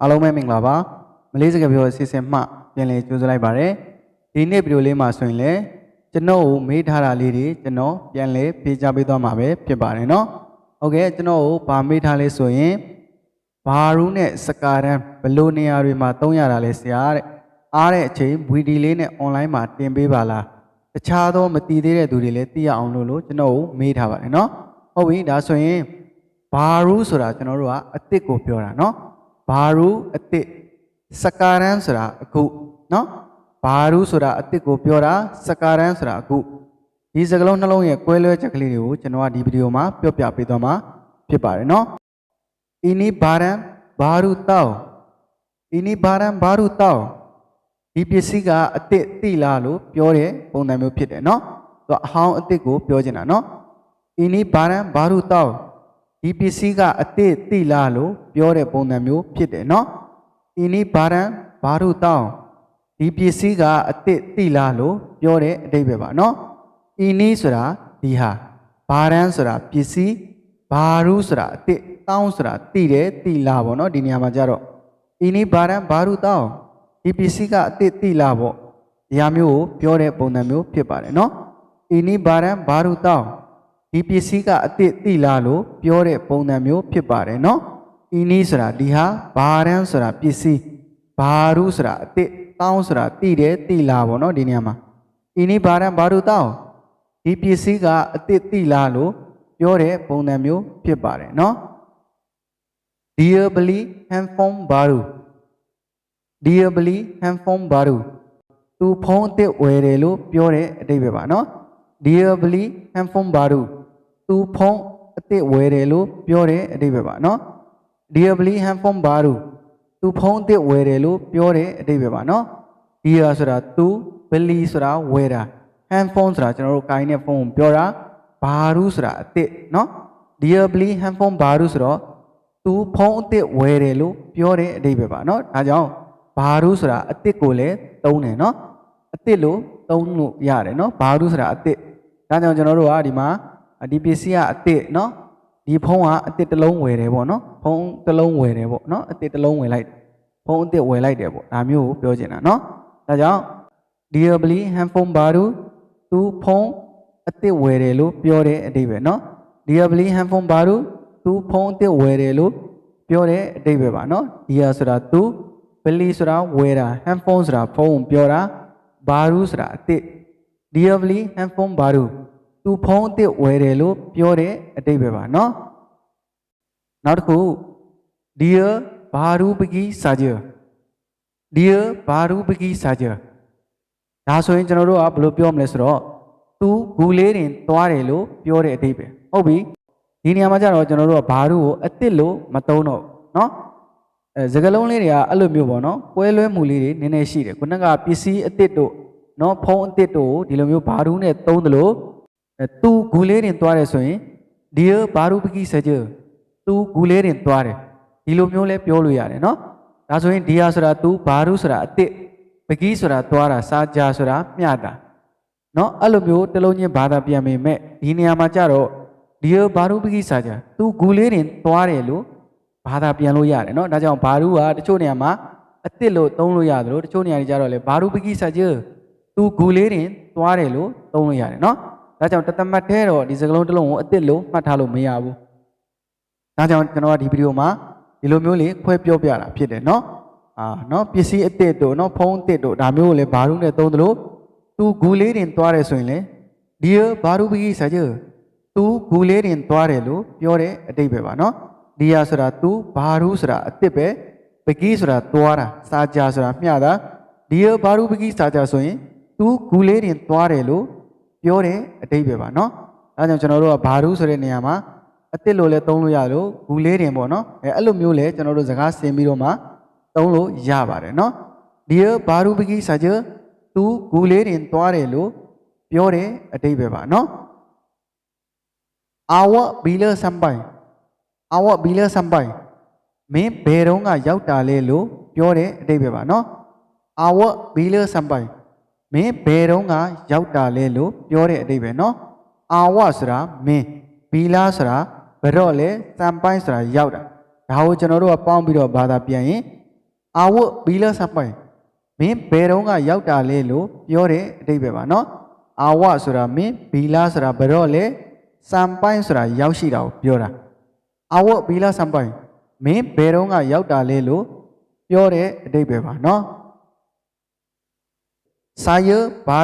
အားလုံးပဲမင်္ဂလာပါမလေးစကားပြောအစီအစဉ်မှပြန်လည်ကြိုဆိုလိုက်ပါရစေဒီနေ့ဗီဒီယိုလေးမှာဆိုရင်လည်းကျွန်တော်ကိုမေးထားတာလေးတွေကျွန်တော်ပြန်လည်ဖြေချပေးသွားမှာပဲဖြစ်ပါတယ်เนาะဟုတ်ကဲ့ကျွန်တော်ကိုဗာမေးထားလဲဆိုရင်ဘာရူးနဲ့စကာရန်ဘယ်လိုနေရာတွေမှာသုံးရတာလဲဆရာတဲ့အားတဲ့အချိန်ဗီဒီလေးနဲ့ online မှာတင်ပေးပါလားတခြားသောမတည်သေးတဲ့သူတွေလည်းသိရအောင်လို့လို့ကျွန်တော်ကိုမေးထားပါတယ်เนาะဟုတ်ပြီဒါဆိုရင်ဘာရူးဆိုတာကျွန်တော်တို့ကအစ်စ်ကိုပြောတာเนาะ ဘာရူအတစ်စကာရန်ဆိုတာအခုနော်ဘာရူဆိုတာအတစ်ကိုပြောတာစကာရန်ဆိုတာအခုဒီစကားလုံးနှလုံးရဲ့ကွဲလွဲချက်ကလေးတွေကိုကျွန်တော်ကဒီဗီဒီယိုမှာပြောပြပေးသွားမှာဖြစ်ပါတယ်နော်အင်းနီဘာရန်ဘာရူတောင်းအင်းနီဘာရန်ဘာရူတောင်းဒီပစ္စည်းကအတစ်တိလားလို့ပြောတဲ့ပုံစံမျိုးဖြစ်တယ်နော်သူကအဟောင်းအတစ်ကိုပြောချင်တာနော်အင်းနီဘာရန်ဘာရူတောင်း ဒီပစ္စည်းကအတိတ်တိလာလို့ပြောတဲ့ပုံစံမျိုးဖြစ်တယ်နော်။အင်းနီဘာရန်ဘာရုတောင်းဒီပစ္စည်းကအတိတ်တိလာလို့ပြောတဲ့အတိတ်ပဲပါနော်။အင်းနီဆိုတာဒီဟာဘာရန်ဆိုတာပစ္စည်းဘာရုဆိုတာအတိတ်တောင်းဆိုတာတိတယ်တိလာပေါ့နော်ဒီနေရာမှာကြတော့အင်းနီဘာရန်ဘာရုတောင်းဒီပစ္စည်းကအတိတ်တိလာပေါ့ဒီဟာမျိုးကိုပြောတဲ့ပုံစံမျိုးဖြစ်ပါတယ်နော်။အင်းနီဘာရန်ဘာရုတောင်း ဒီပစ္စည်းကအတိတ်တိလာလို့ပြောတဲ့ပုံစံမျိုးဖြစ်ပါတယ်နော်။အင်းနီးဆိုတာဒီဟာဘာရန်ဆိုတာပစ္စည်းဘာရုဆိုတာအတိတ်တောင်းဆိုတာတိတယ်တိလာပေါ့နော်ဒီနေရာမှာ။အင်းနီးဘာရန်ဘာရုတောင်းဒီပစ္စည်းကအတိတ်တိလာလို့ပြောတဲ့ပုံစံမျိုးဖြစ်ပါတယ်နော်။ Dearly handphone baru Dearly handphone baru သူဖုန်းအစ်စ်ဝယ်တယ်လို့ပြောတဲ့အတိတ်ပဲပါနော်။ Dearly handphone baru သူဖုန်းအစ်စ်ဝယ်တယ်လို့ပြောတဲ့အတိတ်ပဲပါနော်။ Dearly handphone baru သူဖုန်းအစ်စ်ဝယ်တယ်လို့ပြောတဲ့အတိတ်ပဲပါနော်။ Dear ဆိုတာသူ Billy ဆိုတာဝယ်တာ handphone ဆိုတာကျွန်တော်တို့ကိုင်းတဲ့ဖုန်းကိုပြောတာ baru ဆိုတာအစ်စ်နော်။ Dearly handphone baru ဆိုတော့သူဖုန်းအစ်စ်ဝယ်တယ်လို့ပြောတဲ့အတိတ်ပဲပါနော်။ဒါကြောင့်ဘာရုဆိုတာအစ်စ်ကိုလည်းသုံးတယ်နော်အစ်စ်လို့သုံးလို့ရတယ်နော်ဘာရုဆိုတာအစ်စ်ဒါကြောင့်ကျွန်တော်တို့ကဒီမှာ ဒီပစ္စည်းကအစ်စ်နော်ဒီဖုန်းကအစ်စ်တစ်လုံးဝယ်တယ်ပေါ့နော်ဖုန်းတစ်လုံးဝယ်တယ်ပေါ့နော်အစ်စ်တစ်လုံးဝယ်လိုက်ဖုန်းအစ်စ်ဝယ်လိုက်တယ်ပေါ့ဒါမျိုးကိုပြောချင်တာနော်ဒါကြောင့် dearly handphone ဘာရုသူဖုန်းအစ်စ်ဝယ်တယ်လို့ပြောတဲ့အတိတ်ပဲနော် dearly handphone ဘာရုသူဖုန်းအစ်စ်ဝယ်တယ်လို့ပြောတဲ့အတိတ်ပဲပါနော် dear ဆိုတာသူ Billy ဆိုတာဝယ်တာ handphone ဆိုတာဖုန်းကိုပြောတာ baru ဆိုတာအစ်စ် dearly handphone baru သူဖုန်းအစ်စ်ဝယ်တယ်လို့ပြောတဲ့အတိတ်ပဲပါเนาะနောက်တစ်ခု dear baru pergi saja dear baru pergi saja ဒါဆိုရင်ကျွန်တော်တို့ကဘယ်လိုပြောမလဲဆိုတော့သူဂူလေးတင်သွားတယ်လို့ပြောတဲ့အတိတ်ပဲဟုတ်ပြီဒီနေရာမှာကျတော့ကျွန်တော်တို့ကဘာလို့အစ်စ်လို့မသုံးတော့เนาะ အဲစကလုံးလေးတွေကအဲ့လိုမျိုးပေါ့နော်ကွဲလွဲမှုလေးတွေနည်းနည်းရှိတယ်ခုနကပစ္စည်းအစ်စ်တို့နော်ဖုံးအစ်စ်တို့ကိုဒီလိုမျိုးဘာရူးနဲ့သုံးသလို အဲသူဂူလေးတင်သွားတယ်ဆိုရင်ဒီဘာရူပကိစကြသူဂူလေးတင်သွားတယ်ဒီလိုမျိုးလဲပြောလို့ရတယ်နော်ဒါဆိုရင်ဒီဟာဆိုတာသူဘာရူးဆိုတာအစ်စ်ပကိဆိုတာသွားတာစာကြဆိုတာမျှတာနော်အဲ့လိုမျိုးတလုံးချင်းဘာသာပြန်ပေမဲ့ဒီနေရာမှာကြတော့ဒီဘာရူပကိစာကြသူဂူလေးတင်သွားတယ်လို့ ဘာသာပြန်လို့ရတယ်เนาะဒါကြောင့်ဘာရူကတချို့နေရာမှာအစ်စ်လို့သုံးလို့ရတယ်လို့တချို့နေရာတွေကျတော့လေဘာရူပကိစာချေသူဂူလေးတင်သွားတယ်လို့သုံးလို့ရတယ်เนาะ ဒါကြောင့်တသမတ်ထဲတော့ဒီစကလုံးတစ်လုံးကိုအစ်စ်လို့မှတ်ထားလို့မရဘူးဒါကြောင့်ကျွန်တော်ကဒီဗီဒီယိုမှာဒီလိုမျိုးလေးခွဲပြောပြတာဖြစ်တယ်နော်အာနော်ပစ္စည်းအစ်စ်တို့နော်ဖုန်းအစ်စ်တို့ဒါမျိုးကိုလည်းဘာလို့နဲ့သုံးသလိုသူဂူလေးတင်သွားတယ်ဆိုရင်လေဒီဘာရူဘီဆာဂျာသူဂူလေးတင်သွားတယ်လို့ပြောတဲ့အတိတ်ပဲပါနော်ဒီယာဆိုတာသူဘာရူဆိုတာအစ်စ်ပဲပကီးဆိုတာသွားတာစာကြာဆိုတာမျှတာဒီဘာရူပကီးစာကြာဆိုရင်သူဂူလေးတင်သွားတယ်လို့ ပြောတဲ့အတိတ်ပဲပါနော်ဒါကြောင့်ကျွန်တော်တို့ကဘာလို့ဆိုတဲ့နေရာမှာအစ်စ်လို့လည်းသုံးလို့ရလို့ဂူလေးတင်ပေါ့နော်အဲအဲ့လိုမျိုးလည်းကျွန်တော်တို့စကားဆင်ပြီးတော့မှသုံးလို့ရပါတယ်နော်ဒီဘာရူပကီစာချသူဂူလေးတင်သွားတယ်လို့ပြောတဲ့အတိတ်ပဲပါနော်အာဝဘီလဆမ်ပိုင်အာဝဘီလဆမ်ပိုင်မင်းဘယ်တော့ကရောက်တာလဲလို့ပြောတဲ့အတိတ်ပဲပါနော်အာဝဘီလဆမ်ပိုင် မင်းဘယ်တော့ကရောက်တာလဲလို့ပြောတဲ့အတိတ်ပဲနော်အာဝဆိုတာမင်းဘီလာဆိုတာဘယ်တော့လဲဆမ်ပိုင်ဆိုတာရောက်တာဒါကိုကျွန်တော်တို့ကပေါင်းပြီးတော့ဘာသာပြန်ရင်အာဝတ်ဘီလာစပိုင်မင်းဘယ်တော့ကရောက်တာလဲလို့ပြောတဲ့အတိတ်ပဲပါနော်အာဝဆိုတာမင်းဘီလာဆိုတာဘယ်တော့လဲစံပိုင်ဆိုတာရောက်ရှိတာကိုပြောတာအာဝတ်ဘီလာစံပိုင်မင်းဘယ်တော့ကရောက်တာလဲလို့ပြောတဲ့အတိတ်ပဲပါနော်စာယဘာ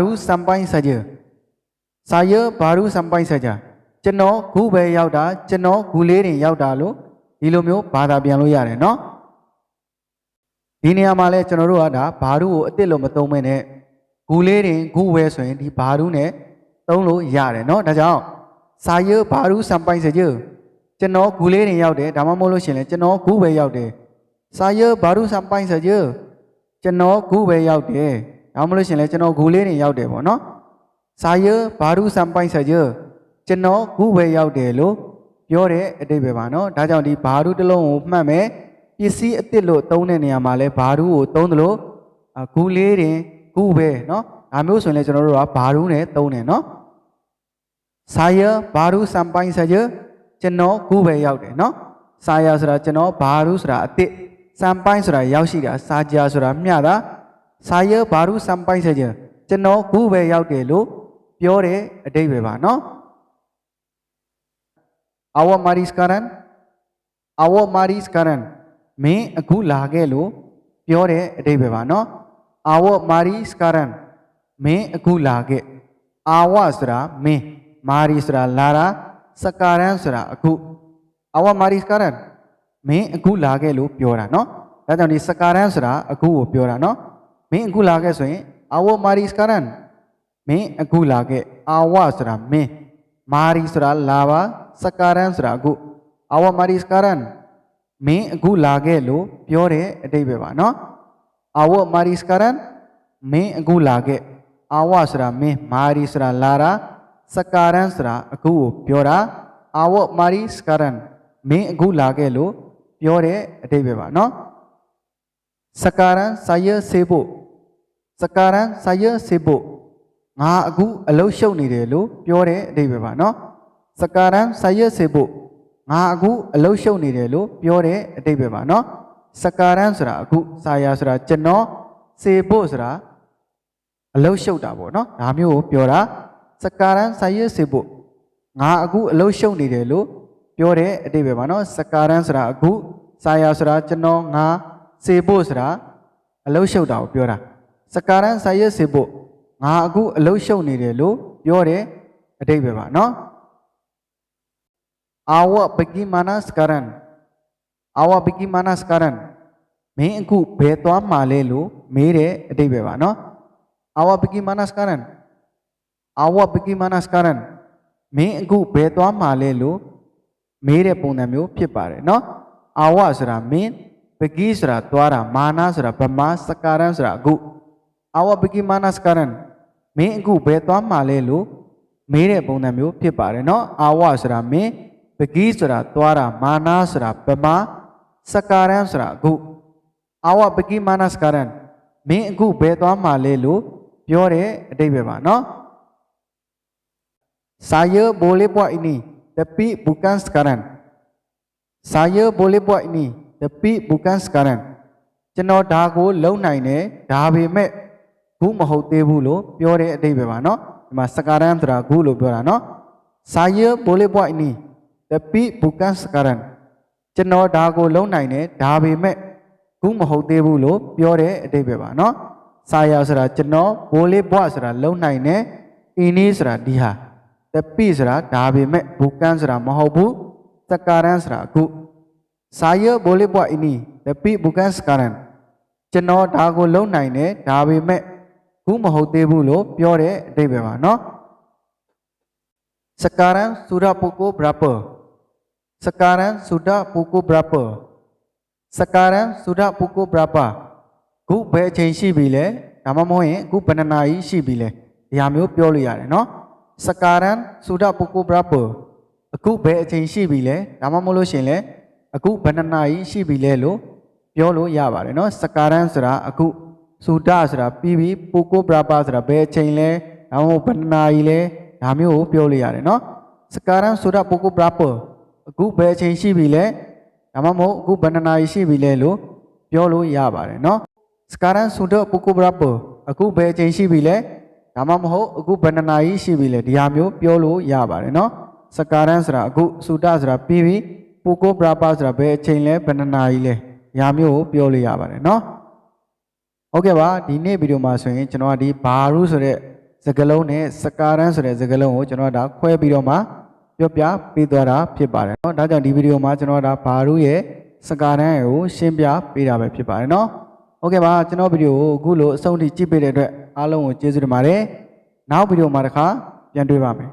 ရူစံပိုင်စာယစာယဘာရူစံပိုင်စာယကျွန်တော်ခုပဲရောက်တာကျွန်တော်ခုလေးတင်ရောက်တာလို့ဒီလိုမျိုးဘာသာပြန်လို့ရတယ်နော် ဒီနေရာမှာလဲကျွန်တော်တို့ကဒါဘာဒုကိုအစ်စ်လို့မသုံးမဲနဲ့ဂူလေးတင်ဂူဝဲဆိုရင်ဒီဘာဒုနဲ့သုံးလို့ရတယ်เนาะဒါကြောင့်စာရဘာဒုစံပိုင်စကြကျွန်တော်ဂူလေးတင်ရောက်တယ်ဒါမှမဟုတ်လို့ရှရင်လဲကျွန်တော်ဂူပဲရောက်တယ်စာရဘာဒုစံပိုင်စကြကျွန်တော်ဂူပဲရောက်တယ် နောက်မလို့ရှင်လဲကျွန်တော်ဂူလေးနေရောက်တယ်ပေါ့နော်စာယဘာရုစံပိုင်စာယကျွန်တော်ဂူပဲရောက်တယ်လို့ပြောတဲ့အတိတ်ပဲပါနော်ဒါကြောင့်ဒီဘာရုတစ်လုံးကိုမှတ်မယ်ပစ္စည်းအစ်စ်လို့သုံးတဲ့နေရာမှာလဲဘာရုကိုသုံးသလိုဂူလေးတင်ဂူပဲနော်ဒါမျိုးဆိုရင်လဲကျွန်တော်တို့ကဘာရုနဲ့သုံးတယ်နော်စာယဘာရုစံပိုင်စာယကျွန်တော်ဂူပဲရောက်တယ်နော်စာယဆိုတာကျွန်တော်ဘာရုဆိုတာအစ်စ်စံပိုင်ဆိုတာရောက်ရှိတာစာကြာဆိုတာမျှတာ စာယဘာရုစံပိုင်စေခြင်းကျွန်တော်ခုပဲရောက်တယ်လို့ပြောတဲ့အတိတ်ပဲပါနော် our mariskaran our mariskaran မင်းအခုလာခဲ့လို့ပြောတဲ့အတိတ်ပဲပါနော် our mariskaran မင်းအခုလာခဲ့ our ဆိုတာမင်း mari ဆိုတာလာတာစကာရန်ဆိုတာအခု our mariskaran မင်းအခုလာခဲ့လို့ပြောတာနော်ဒါကြောင့်ဒီစကာရန်ဆိုတာအခုကိုပြောတာနော် မင်းအခုလာခဲ့ဆိုရင်အာဝမာရီစကာရန်မင်းအခုလာခဲ့အာဝဆိုတာမင်းမာရီဆိုတာလာပါစကာရန်ဆိုတာအခုအာဝမာရီစကာရန်မင်းအ sekarang saya sibuk ငါအခုအလုပ်ရှုပ်နေတယ်လို့ပြောတဲ့အဓိပ္ပာယ်ပါနော် sekarang saya sibuk ငါအခုအလုပ်ရှုပ်နေတယ်လို့ပြောတဲ့အဓိပ္ပာယ်ပါနော် sekarang ဆိုတာအခု saya ဆိုတာကျွန်တော် sibuk ဆိုတာအလုပ်ရှုပ်တာပေါ့နော်ဒါမျိုးကိုပြောတာ sekarang saya sibuk ငါအခုအလုပ်ရှုပ်နေတယ်လို့ပြောတဲ့အတိပဲပါနော်စကာရန်ဆိုတာအခုစာယာဆိုတာကျွန်တော်ငါစေဖို့ဆိုတာအလုပ်ရှုပ်တာကိုပြောတာ sekarang saya sibuk. Ngah aku lau show ni dia lu, biar dia ada ibu bapa, no? Awak pergi mana sekarang? Awak pergi mana sekarang? Mengku betul am malelu, mere ada ibu bapa, no? Awak pergi mana sekarang? Awak pergi mana sekarang? Mengku betul am malelu, mere pun dah mewu pihpare, no? Awak sura meng pergi sekarang, tuara mana sekarang, bermas sekarang sura gu Awak bagaimana sekarang? မင်းအခုဘယ်သွားမှာလဲလို့မေးတဲ့ပုံစံမျိုးဖြစ်ပါတယ်နော် Awak ဆိုတာမင်း ပကီးဆိုတာသွားတာမာနာဆိုတာပမာစကာရန်ဆိုတာအခုအာဝပကီးမာနာစကာရန်မင်းအခုဘယ်သွားမှာလဲလို့ပြောတဲ့အတိတ်ပဲပါနော် saya boleh buat ini tapi bukan sekarang saya boleh buat ini tapi bukan sekarang ကျွန်တော်ဒါကိုလုံနိုင်တယ်ဒါပေမဲ့ ဂုမဟုတ်သေးဘူးလို့ပြောတဲ့အတိတ်ပဲပါနော်ဒီမှာစကာရန်ဆိုတာဂုလို့ပြောတာနော်စာယေဘိုလေပွိုင်နီတပိဘူကန်စကာရန်ကျွန်တော်ဒါကိုလုံးနိုင်တယ်ဒါပေမဲ့ဂုမဟုတ်သေးဘူးလို့ပြောတဲ့အတိတ်ပဲပါနော်စာယာဆိုတာကျွန်တော်ဘိုလေပွိုင်ဆိုတာလုံးနိုင်တယ်အင်းနီဆိုတာဒီဟာတပိဆိုတာဒါပေမဲ့ဘူကန်ဆိုတာမဟုတ်ဘူးစကာရန်ဆိုတာအခု saya boleh buat ini tapi bukan sekarang ကျွန်တော်ဒါကိုလုပ်နိုင်တယ်ဒါပေမဲ့ ခုမဟုတ်သေးဘူးလို့ပြောတဲ့အဓိပ္ပာယ်ပါနော် sekarang sudah pukul berapa sekarang sudah pukul berapa sekarang sudah pukul berapa ခုဘယ်အချိန်ရှိပြီလဲဒါမှမဟုတ်ရင်ခုဘယ်နှစ်နာရီရှိပြီလဲဒီဟာမျိုးပြောလို့ရတယ်နော် sekarang sudah pukul berapa အခုဘယ်အချိန်ရှိပြီလဲဒါမှမဟုတ်လို့ရှင်လဲအခုဘယ်နှစ်နာရီရှိပြီလဲလို့ပြောလို့ရပါတယ်နော် sekarang ဆိုတာအခု Suda ဆိုတာပြီးပြီ pukul berapa ဆိုတာဘယ်အချိန်လဲဒါမှမဟုတ်ဘယ်နှစ်နာရီလဲဒါမျိုးကိုပြောလို့ရတယ်နော် Sekarang sudah pukul berapa? အခုဘယ်အချိန်ရှိပြီလဲဒါမှမဟုတ်အခုဘယ်နှစ်နာရီရှိ ဟုတ်ကဲ့ပါဒီနေ့ဗီဒီယိုမှာဆိုရင်ကျွန်တော်ကဒီဘာရူဆိုတဲ့စကားလုံးနဲ့စကားရန်ဆိုတဲ့စကားလုံးကိုကျွန်တော်ကဒါခွဲပြီးတော့မှပြောပြပေးသွားတာဖြစ်ပါတယ်เนาะဒါကြောင့်ဒီဗီဒီယိုမှာကျွန်တော်ကဒါဘာရူရဲ့စကားရန်ကိုရှင်းပြပေးတာပဲဖြစ်ပါတယ်เนาะဟုတ်ကဲ့ပါကျွန်တော်ဗီဒီယိုကိုအခုလိုအဆုံးထိကြည့်ပေးတဲ့အတွက်အားလုံးကိုကျေးဇူးတင်ပါတယ်နောက်ဗီဒီယိုမှာတစ်ခါပြန်တွေ့ပါမယ်